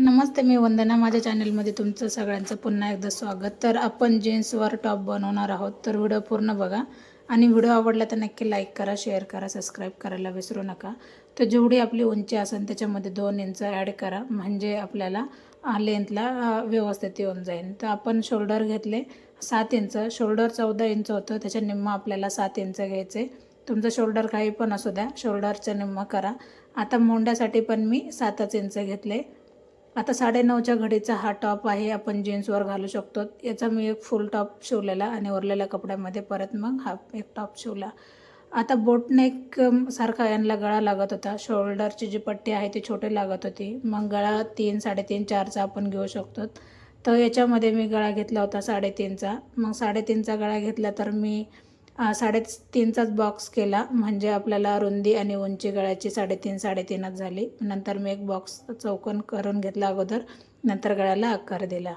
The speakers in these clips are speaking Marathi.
नमस्ते मी वंदना. माझ्या चॅनलमध्ये तुमचं सगळ्यांचं पुन्हा एकदा स्वागत. तर आपण जीन्सवर टॉप बनवणार आहोत तर व्हिडिओ पूर्ण बघा. आणि व्हिडिओ आवडला तर नक्की लाईक करा शेअर करा सबस्क्राईब करायला विसरू नका. तर जेवढी आपली उंची असेल त्याच्यामध्ये दोन इंच ॲड करा. म्हणजे आपल्याला लेंथला व्यवस्थित येऊन जाईल. तर आपण शोल्डर घेतले सात इंच. शोल्डर चौदा इंच होतं त्याच्या निम्मा आपल्याला सात इंच घ्यायचे. तुमचं शोल्डर काही पण असू द्या शोल्डरचं निम्मा करा. आता मोंड्यासाठी पण मी सातच इंच घेतले. आता साडेनऊच्या घडीचा हा टॉप आहे आपण जीन्सवर घालू शकतो. याचा मी एक फुल टॉप शिवलेला आणि उरलेल्या कपड्यामध्ये परत मग हा एक टॉप शिवला. आता बोटनेक सारखा यांना गळा लागत होता. शोल्डरची जी पट्टी आहे ती छोटी लागत होती. मग गळा तीन साडेतीन चारचा आपण घेऊ शकतो. तर याच्यामध्ये मी गळा घेतला होता साडेतीनचा. मग साडेतीनचा गळा घेतला तर मी साडेतीनचाच बॉक्स केला. म्हणजे आपल्याला रुंदी आणि उंची गळ्याची साडेतीन साडेतीनच झाली. नंतर मी एक बॉक्स चौकोन करून घेतला अगोदर. नंतर गळ्याला आकार दिला.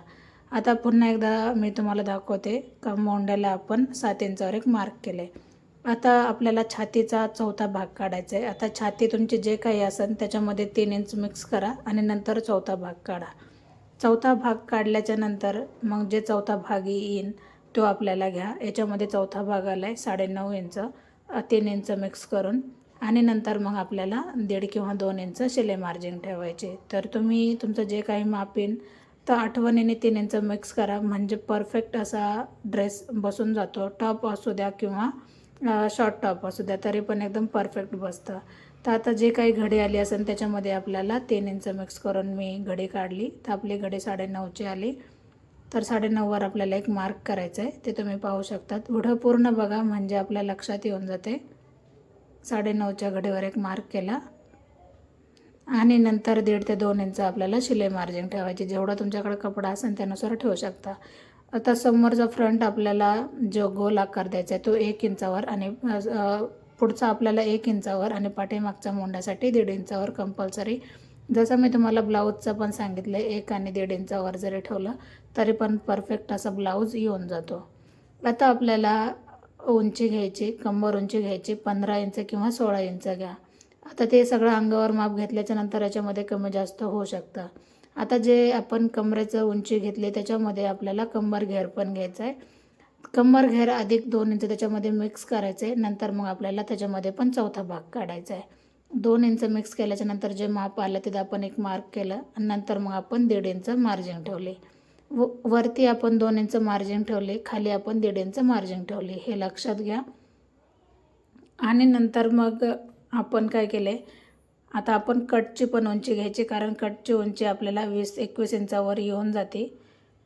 आता पुन्हा एकदा मी तुम्हाला दाखवते का मोंड्याला आपण सात इंचावर एक मार्क केले. आता आपल्याला छातीचा चौथा भाग काढायचा आहे. आता छाती तुमची जे काही असेल त्याच्यामध्ये तीन इंच मिक्स करा आणि नंतर चौथा भाग काढा. चौथा भाग काढल्याच्या नंतर मग जे चौथा भाग येईन तो आपल्याला घ्या. याच्यामध्ये चौथा भाग आला आहे साडेनऊ इंच तीन इंच मिक्स करून. आणि नंतर मग आपल्याला दीड किंवा दोन इंच शिले मार्जिन ठेवायचे. तर तुम्ही तुमचं जे काही मापीन तर आठवणीने तीन इंच मिक्स करा. म्हणजे परफेक्ट असा ड्रेस बसून जातो. टॉप असू द्या किंवा शॉर्ट टॉप असू द्या तरी पण एकदम परफेक्ट बसतं. तर आता जे काही घडी आली असेल त्याच्यामध्ये आपल्याला तीन इंच मिक्स करून मी घडी काढली. तर आपली घडी साडेनऊची आली. तर साडेनऊवर आपल्याला एक मार्क करायचं आहे ते तुम्ही पाहू शकतात. पुढं पूर्ण बघा म्हणजे आपल्या लक्षात येऊन जाते. साडेनऊच्या घडीवर एक मार्क केला. आणि नंतर दीड ते दोन इंच आपल्याला शिलाई मार्जिन ठेवायची. जेवढा तुमच्याकडे कपडा असेल त्यानुसार ठेवू शकता. आता समोरचा फ्रंट आपल्याला जो गोल आकार द्यायचा आहे तो एक इंचावर आणि पुढचा आपल्याला एक इंचावर आणि पाठीमागच्या मोंड्यासाठी दीड इंचावर कंपल्सरी जसं मी तुम्हाला ब्लाऊजचं पण सांगितलं आहे एक आणि दीड इंचावर जरी ठेवलं तरी पण परफेक्ट असा ब्लाऊज येऊन जातो. आता आपल्याला उंची घ्यायची कंबर उंची घ्यायची पंधरा इंच किंवा सोळा इंच घ्या. आता ते सगळं अंगावर माप घेतल्याच्या नंतर याच्यामध्ये कमी जास्त होऊ शकतं. आता जे आपण कमरेचं उंची घेतली त्याच्यामध्ये आपल्याला कंबर घेर पण घ्यायचं आहे. कंबर घेर अधिक दोन इंच त्याच्यामध्ये मिक्स करायचं आहे नंतर मग आपल्याला त्याच्यामध्ये पण चौथा भाग काढायचा आहे. दोन इंच मिक्स केल्याच्यानंतर जे माप आलं तिथं आपण एक मार्क केलं आणि नंतर मग आपण दीड इंच मार्जिन ठेवले. व वरती आपण दोन इंच मार्जिन ठेवले खाली आपण दीड इंच मार्जिन ठेवले. हे लक्षात घ्या. आणि नंतर मग आपण काय केले? आता आपण कटची पण उंची घ्यायची कारण कटची उंची आपल्याला वीस एकवीस इंचावर येऊन जाते.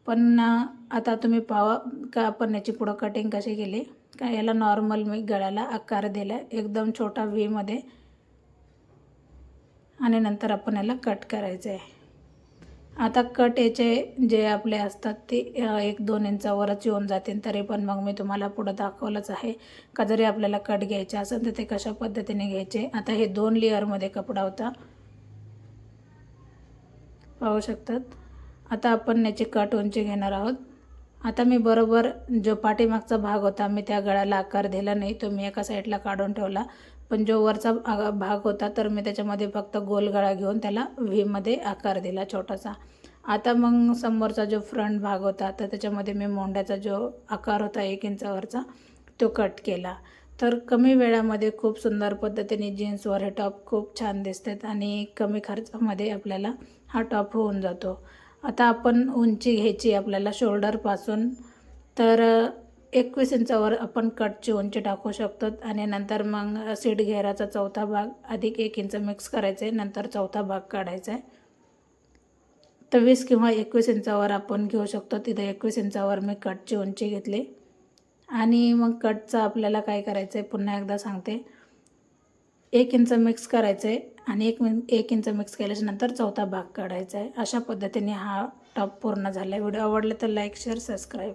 पण आता तुम्ही पावा का आपण याची पुढं कटिंग कशी केली? का याला नॉर्मल मी गळ्याला आकार दिला? एकदम छोटा व्हीमध्ये आणि नंतर आपण याला कट करायचं आहे. आता कट याचे जे आपले असतात ते एक दोन इंचावरच येऊन जातील तरी पण मग मी तुम्हाला पुढं दाखवलंच आहे. का जरी आपल्याला कट घ्यायचे असेल तर ते कशा पद्धतीने घ्यायचे? आता हे दोन लेअरमध्ये कपडा होता. पाहू शकतात? आता आपण याची कट उंची घेणार आहोत. आता मी बरोबर जो पाठीमागचा भाग होता मी त्या गळ्याला आकार दिला नाही. तो मी एका साईडला काढून ठेवला. पण जो वरचा भाग होता तर मी त्याच्यामध्ये फक्त गोल गळा घेऊन त्याला व्हीमध्ये आकार दिला छोटासा. आता मग समोरचा जो फ्रंट भाग होता तर त्याच्यामध्ये मी मोंड्याचा जो आकार होता एक इंचावरचा तो कट केला. तर कमी वेळामध्ये खूप सुंदर पद्धतीने जीन्सवर हे टॉप खूप छान दिसतात आणि कमी खर्चामध्ये आपल्याला हा टॉप होऊन जातो. आता आपण उंची घ्यायची आपल्याला शोल्डरपासून तर एकवीस इंचावर आपण कटची उंची टाकू शकतो आणि नंतर मग सीट घेराचा चौथा भाग अधिक एक इंच मिक्स करायचं आहे नंतर चौथा भाग काढायचा आहे. तर वीस किंवा एकवीस इंचावर आपण घेऊ शकतो. तिथं एकवीस इंचावर मी कटची उंची घेतली. आणि मग कटचं आपल्याला काय करायचं आहे पुन्हा एकदा सांगते. एक इंच मिक्स करायचं आहे आणि एक मिन एक इंच मिक्स केल्याच्यानंतर चौथा भाग काढायचा आहे अशा पद्धतीने हा टॉप पूर्ण झाला आहे व्हिडिओ आवडला तर लाईक शेअर सबस्क्राईब